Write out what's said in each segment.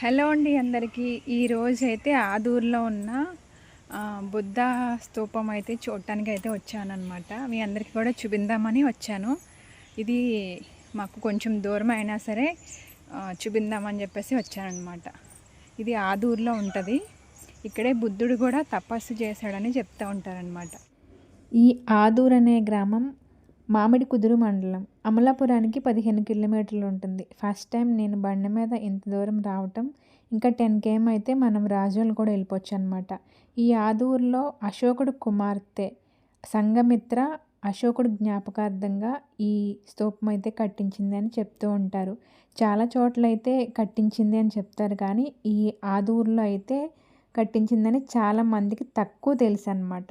Hello అండి అందరికీ. ఈరోజు అయితే ఆదూరులో ఉన్న బుద్ధ స్తూపం అయితే చూడటానికి అయితే వచ్చానమాట మీ అందరికీ కూడా చూపిందామని వచ్చాను. ఇది మాకు కొంచెం దూరం అయినా సరే చూపిందామని చెప్పేసి వచ్చానమాట ఇది ఆదూరులో ఉంటుంది. ఇక్కడే బుద్ధుడు కూడా తపస్సు చేశాడని చెప్తూ ఉంటారనమాట ఈ ఆదూర్ అనే గ్రామం మామిడి కుదురు మండలం. అమలాపురానికి పదిహేను కిలోమీటర్లు ఉంటుంది ఫస్ట్ టైం నేను బండి మీద ఇంత దూరం రావటం ఇంకా టెన్ కేఎం అయితే మనం రాజోలు కూడా వెళ్ళిపోవచ్చు అనమాట ఈ ఆదూరులో అశోకుడు కుమార్తె సంఘమిత్ర అశోకుడు జ్ఞాపకార్థంగా ఈ స్తూపం అయితే కట్టించింది అని చెప్తూ ఉంటారు. చాలా చోట్ల అయితే కట్టించింది అని చెప్తారు కానీ ఈ ఆదూరులో అయితే కట్టించిందని చాలా మందికి తక్కువ తెలుసు అనమాట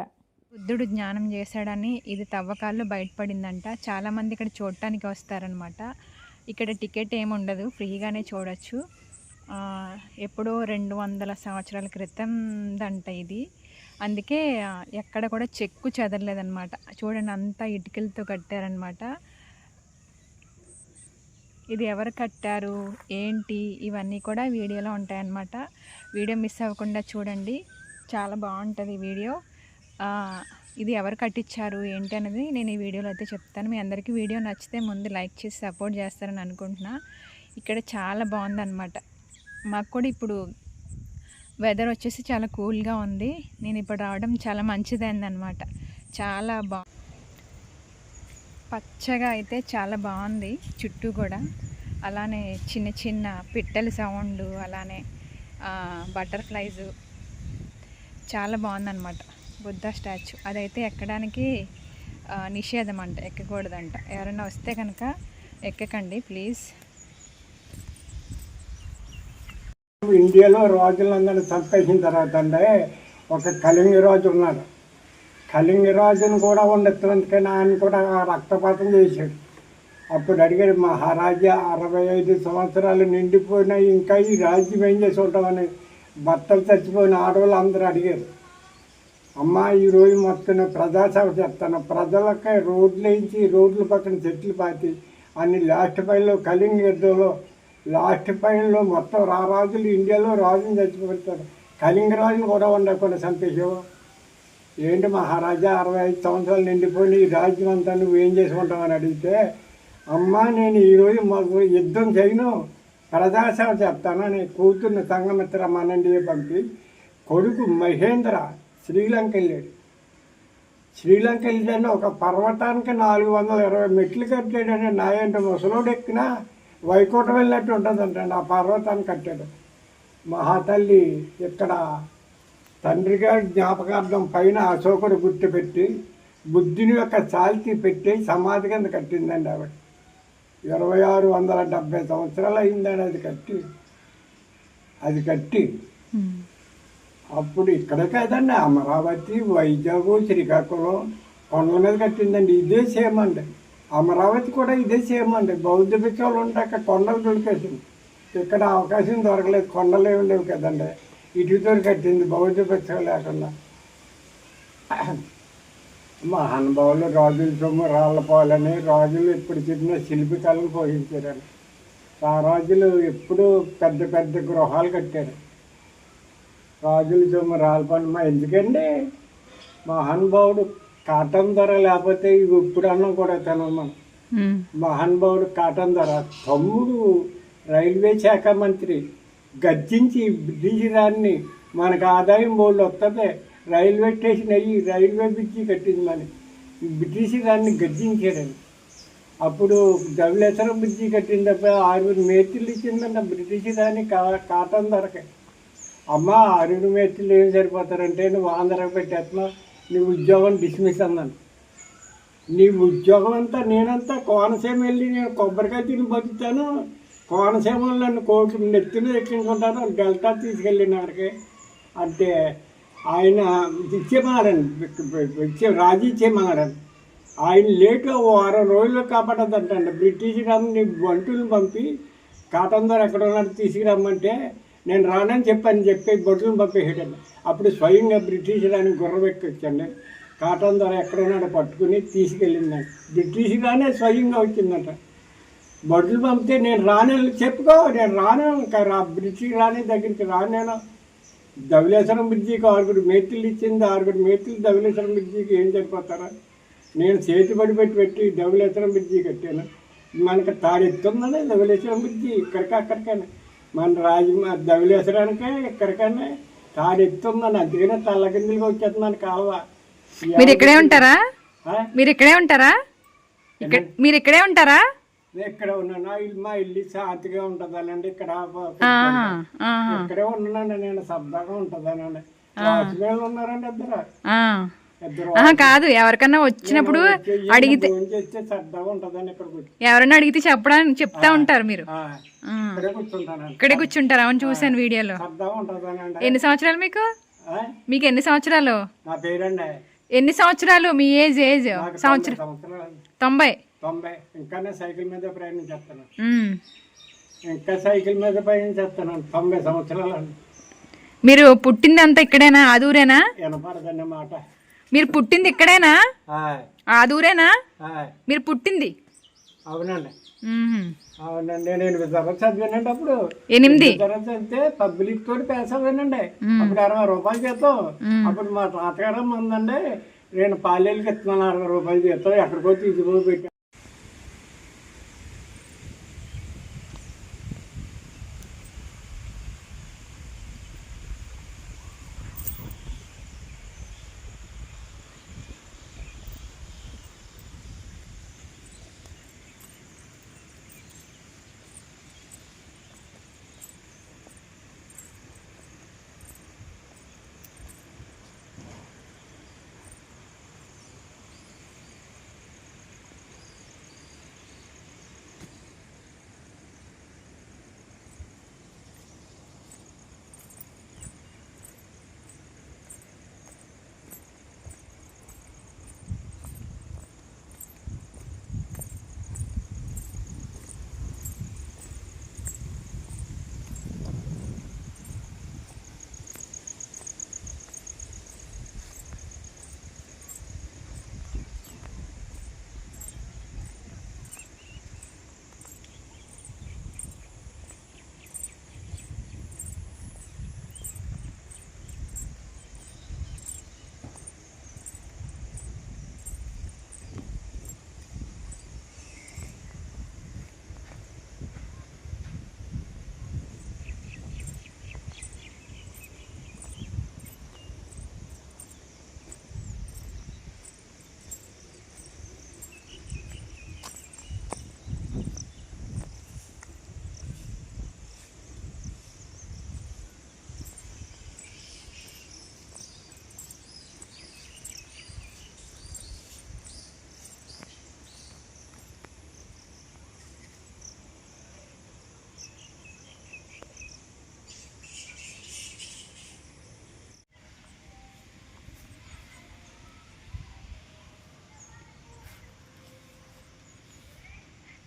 బుద్ధుడు జ్ఞానం చేశాడని ఇది తవ్వకాల్లో బయటపడిందంట. చాలామంది ఇక్కడ చూడటానికి వస్తారనమాట. ఇక్కడ టికెట్ ఏమి ఉండదు ఫ్రీగానే చూడొచ్చు. ఎప్పుడో రెండు వందల సంవత్సరాల క్రితం దంట ఇది. అందుకే ఎక్కడ కూడా చెక్కు చెదరలేదనమాట. చూడండి అంతా ఇటుకలతో కట్టారనమాట. ఇది ఎవరు కట్టారు ఏంటి ఇవన్నీ కూడా వీడియోలో ఉంటాయన్నమాట. వీడియో మిస్ అవ్వకుండా చూడండి. చాలా బాగుంటుంది వీడియో. ఇది ఎవరు కట్టించారు ఏంటి అనేది నేను ఈ వీడియోలో అయితే చెప్తాను. మీ అందరికీ వీడియో నచ్చితే ముందు లైక్ చేసి సపోర్ట్ చేస్తారని అనుకుంటున్నా. ఇక్కడ చాలా బాగుందన్నమాట. మాకు కూడా ఇప్పుడు వెదర్ వచ్చేసి చాలా కూల్గా ఉంది. నేను ఇప్పుడు రావడం చాలా మంచిదైందనమాట చాలా బా పచ్చగా అయితే చాలా బాగుంది చుట్టూ కూడా. అలానే చిన్న చిన్న పిట్టల సౌండ్ అలానే బటర్ఫ్లైస్ చాలా బాగుందన్నమాట. బుద్ధ స్టాచ్యూ. అదైతే ఎక్కడానికి నిషేధం అంట ఎక్కకూడదంట. ఎవరైనా వస్తే కనుక ఎక్కకండి ప్లీజ్. ఇండియాలో రాజులందరినీ చంపేసిన తర్వాత అంటే ఒక కళింగ రాజు ఉన్నాడు. కళింగ రాజును కూడా ఉండెత్తునందుకని ఆయన కూడా రక్తపాతం చేశాడు. అప్పుడు అడిగాడు మహారాజా అరవై ఐదు సంవత్సరాలు నిండిపోయినా ఇంకా ఈ రాజ్యం ఏం చేసి ఉంటామని? భర్తలు చచ్చిపోయిన ఆడవాళ్ళు అందరూ అడిగారు. అమ్మ ఈరోజు మొత్తం ప్రజాసేవ చేస్తాను ప్రజలకి రోడ్లు వేయించి రోడ్ల పక్కన చెట్లు పాతి అన్ని లాస్ట్ పైలో కళింగ యుద్ధంలో లాస్ట్ పైన్లో మొత్తం రారాజులు ఇండియాలో రాజుని చచ్చిపోతారు. కళింగ రాజుని కూడా ఉండకుండా సంతోషం ఏంటి మహారాజా అరవై ఐదు సంవత్సరాలు నిండిపోయిన ఈ రాజ్యం అంతా నువ్వు ఏం చేసుకుంటావని అడిగితే అమ్మా నేను ఈరోజు మాకు యుద్ధం చేయను. ప్రజాసేవ చేస్తాను కూతుర్ని సంగమిత్ర మనండి పంపి కొడుకు మహేంద్ర శ్రీలంక వెళ్ళాడు శ్రీలంక వెళ్ళాడని ఒక పర్వతానికి నాలుగు వందల ఇరవై మెట్లు కట్టాడని నాయంటే ముసలోడు ఎక్కినా వైకుంఠం వెళ్ళినట్టు ఉంటుందంటండి ఆ పర్వతాన్ని కట్టాడు. మహాతల్లి ఇక్కడ తండ్రి గారి జ్ఞాపకార్థం పైన అశోకుడు గుర్తు పెట్టి బుద్ధుని యొక్క చాల్తీ పెట్టి సమాధి కింద కట్టిందండి ఆవిడ. ఇరవై ఆరు వందల డెబ్బై సంవత్సరాలు అయిందండి అది కట్టి. అది కట్టి అప్పుడు ఇక్కడ కాదండి అమరావతి వైజాగ్ శ్రీకాకుళం కొండల మీద కట్టిందండి. ఇదే సేమ్ అండి. అమరావతి కూడా ఇదే సేమ్ అండి. బౌద్ధ పిచ్చలు ఉంటాక కొండలు దొరికేసింది. ఇక్కడ అవకాశం దొరకలేదు. కొండలు ఏమి లేవు కదండి. ఇటుతో కట్టింది బౌద్ధ పిచ్చలు లేకుండా. మహానుభావులు రాజుల సొమ్ము రాళ్ళపాలని రాజులు ఎప్పుడు చెప్పిన శిల్పికలను పోషించారని ఆ రాజులు ఎప్పుడూ పెద్ద పెద్ద గృహాలు కట్టారు. రాజుల సొమ్ము రాళ్ళపాలు మా ఎందుకండి? మహానుభావుడు కాటన్ ధర లేకపోతే ఇవి ఇప్పుడు అన్నం కూడా తినం మనం. మహానుభావుడు కాటన్ ధర. తమ్ముడు రైల్వే శాఖ మంత్రి గర్జించి బ్రిటిష్ దాన్ని మనకు ఆదాయం బోర్డు వస్తుంది రైల్వే స్టేషన్ అయ్యి రైల్వే బ్రిడ్జి కట్టింది మన బ్రిటిష్ దాన్ని గర్జించారండి అప్పుడు ధవళేశ్వరం బ్రిడ్జి కట్టింది తప్ప ఆరుగురు మేస్త్రులు ఇచ్చిందంట బ్రిటిష్ దాన్ని కా కాటన్ ధరకే. అమ్మ అరుణ మేస్త్రులు ఏం సరిపోతారంటే నువ్వు ఆంధ్రాకి పెట్టేస్తున్నావు నీ ఉద్యోగం డిస్మిస్ అన్నాను. నీ ఉద్యోగం అంతా నేనంతా కోనసీమ వెళ్ళి నేను కొబ్బరికాయ తిని బతుకుతాను. కోనసీమలో నన్ను కోట్లు నెత్తిన ఎక్కించుకుంటాను డెల్టా తీసుకెళ్ళిన అక్కడికి. అంటే ఆయన ఇచ్చేమన్నాడండి ఇచ్చే రాజీ ఇచ్చేమన్నాడండి ఆయన లేట్ వారం రోజులు కాపాడదంటండి బ్రిటిష్ రామ్ని బంటులను పంపి కాటన్ ద్వారా ఎక్కడ ఉన్నాడు తీసుకురమ్మంటే నేను రానని చెప్పని చెప్పి బొడ్లను పంపేసేటండి అప్పుడు స్వయంగా బ్రిటిష్ రాని గుర్రవెక్కొచ్చండి వచ్చండి కాటన్ ద్వారా ఎక్కడ పట్టుకుని తీసుకెళ్ళిందండి బ్రిటిష్ రానే స్వయంగా వచ్చిందంట. బొడ్లు పంపితే నేను రాను చెప్పుకో నేను రాను. ఇంకా రా బ్రిడ్జికి రాని దగ్గరికి రానేను ధవలేశ్వరం బ్రిడ్జికి ఆరుగురు మేతులు ఇచ్చింది. ఆరుగురు మేతులు ధవలేశ్వరం బ్రిడ్జికి ఏం సరిపోతారా? నేను చేతి పడి పెట్టి పెట్టి ధవలేశ్వరం బ్రిడ్జి కట్టాను. మనకి తాడెత్తుందని ధవలేశ్వరం బ్రిడ్జి. ఇక్కడికి అక్కడికైనా. మన రాజ ధవళేశ్వరానికే ఇక్కడికైనా తాడెత్తుందని అందుకనే తల్లకిందులుగా వచ్చేస్తున్నాను కాలువ మీరు ఇక్కడే ఉంటారా? మీరు ఇక్కడే ఉంటారా? ఇక్కడ మీరు ఇక్కడే ఉంటారా? ఇక్కడ ఉన్నాను. మా ఇల్లు శాంతిగా ఉంటుందనండి ఇక్కడ. ఇక్కడే ఉన్నానండి నేను సరదాగా ఉంటుందనండి. వాచ్మెన్లు ఉన్నారండి ఇద్దరు. కాదు ఎవరికన్నా వచ్చినప్పుడు అడిగితే ఫోన్ చేస్తే సరదాగా ఉంటుందని ఇక్కడికి వచ్చి ఎవరైనా అడిగితే చెప్పడానికి చెప్తా ఉంటారు మీరు. ఇక్కడే కూర్చుంటారు? అవును చూశాను వీడియోలో. ఎన్ని సంవత్సరాలు మీకు? మీకు ఎన్ని సంవత్సరాలు? ఎన్ని సంవత్సరాలు? మీ ఏజ్ ఏజ్? సంవత్సరం తొంభై? ఇంకా సైకిల్ మీద ప్రయాణం చేస్తాను. ఉమ్. ఇంకా సైకిల్ మీద ప్రయాణం చేస్తాను. తొంభై సంవత్సరాలు మీరు పుట్టింది అంతా ఇక్కడేనా? ఆదూరేనా? వినపడదండి మాట. మీరు పుట్టింది ఇక్కడేనా? ఆదూరేనా. మీరు పుట్టింది? అవునండి. అవునండి నేను ఎనిమిది తరగతి చదివానండి అప్పుడు ఎనిమిది చదివితే పబ్లిక్ తోటి పేసవేనండి అప్పుడు అరవై రూపాయలు జీతం. అప్పుడు మా తాతగారు ఉందండి నేను పాలేళ్ళకి ఇస్తున్నాను అరవై రూపాయలు జీతం ఎక్కడికో తీసుకుని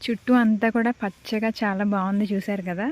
చుట్టూ అంతా కూడా పచ్చగా చాలా బాగుంది చూసారు కదా?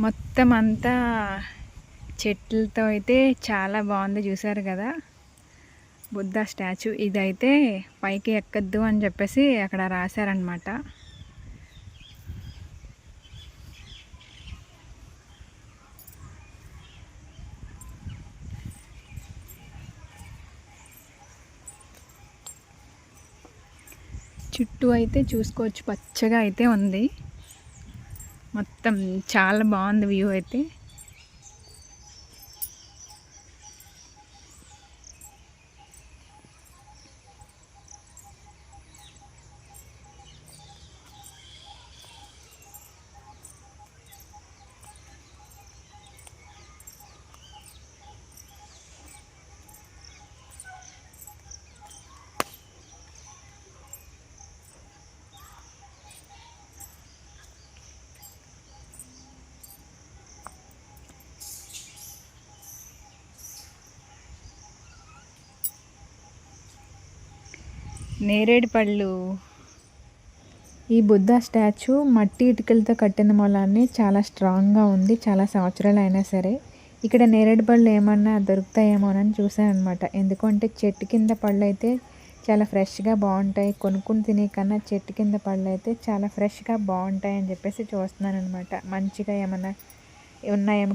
మొత్తం అంతా చెట్లతో అయితే చాలా బాగుంది చూసారు కదా? బుద్ధ స్టాచ్యూ. ఇదైతే పైకి ఎక్కద్దు అని చెప్పేసి అక్కడ రాశారనమాట చుట్టూ అయితే చూసుకోవచ్చు పచ్చగా అయితే ఉంది. మొత్తం చాలా బాగుంది వ్యూ అయితే. నేరేడు పళ్ళు ఈ బుద్ధ స్టాచ్యూ మట్టి ఇటుకలతో కట్టిన మూలాన్ని చాలా స్ట్రాంగ్గా ఉంది. చాలా సంవత్సరాలు అయినా సరే. ఇక్కడ నేరేడు పళ్ళు ఏమన్నా దొరుకుతాయేమోనని చూశాను అనమాట ఎందుకంటే చెట్టు కింద పళ్ళు అయితే చాలా ఫ్రెష్గా బాగుంటాయి. కొనుక్కుని తినే కన్నా చెట్టు కింద పళ్ళు అయితే చాలా ఫ్రెష్గా బాగుంటాయి అని చెప్పేసి చూస్తున్నాను అనమాట మంచిగా ఏమన్నా ఉన్నాయేమో